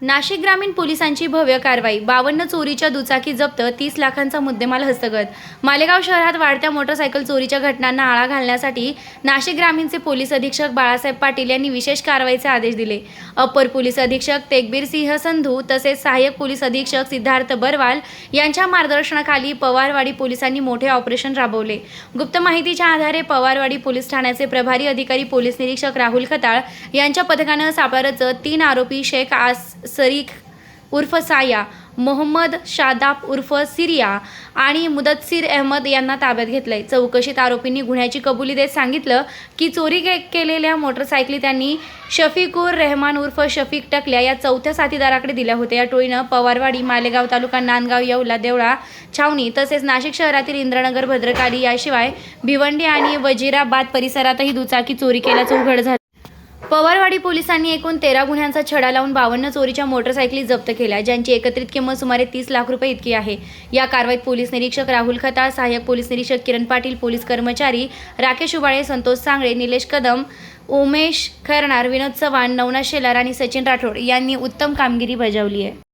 नाशिक ग्रामीण पोलिसांची भव्य कारवाई. बावन्न चोरीच्या दुचाकी जप्त तीस लाखांचा मुद्देमाल हस्तगत. मालेगाव शहरात वाढत्या मोटरसायकल चोरीच्या घटनांना आळा घालण्यासाठी नाशिक ग्रामीणचे पोलीस अधीक्षक बाळासाहेब पाटील यांनी विशेष कारवाईचे आदेश दिले. अप्पर पोलीस अधीक्षक तेगबीर सिंह संधू तसेच सहाय्यक पोलीस अधीक्षक सिद्धार्थ बरवाल यांच्या मार्गदर्शनाखाली पवारवाडी पोलिसांनी मोठे ऑपरेशन राबवले. गुप्त माहितीच्या आधारे पवारवाडी पोलीस ठाण्याचे प्रभारी अधिकारी पोलीस निरीक्षक राहुल खताळ यांच्या पथकानं सापळारचं तीन आरोपी शेख आस सरीख उर्फ साया मोहम्मद शादाब उर्फ सिरिया आणि मुदत्सीर अहमद यांना ताब्यात घेतलंय. चौकशीत आरोपींनी गुन्ह्याची कबुली देत सांगितलं की चोरी के- केलेल्या मोटरसायकली त्यांनी शफिकूर रहमान उर्फ शफिक टकल्या या चौथ्या साथीदाराकडे दिल्या होत्या. या टोळीनं पवारवाडी मालेगाव तालुका नांदगाव येवला देवळा छावणी तसेच नाशिक शहरातील इंद्रनगर भद्रकाली याशिवाय भिवंडी आणि वजिराबाद परिसरातही दुचाकी चोरी केल्याचं उघड झालं. पवारवाडी पोलिसांनी एकूण तेरा गुन्ह्यांचा छडा लावून बावन्न चोरीच्या मोटरसायकली जप्त केल्या ज्यांची एकत्रित किंमत सुमारे तीस लाख रुपये इतकी आहे. या कारवाईत पोलीस निरीक्षक राहुल खताळ सहाय्यक पोलीस निरीक्षक किरण पाटील पोलीस कर्मचारी राकेश उबाळे संतोष सांगळे निलेश कदम उमेश खरणार विनोद चव्हाण नवनाथ शेलार आणि सचिन राठोड यांनी उत्तम कामगिरी बजावली आहे.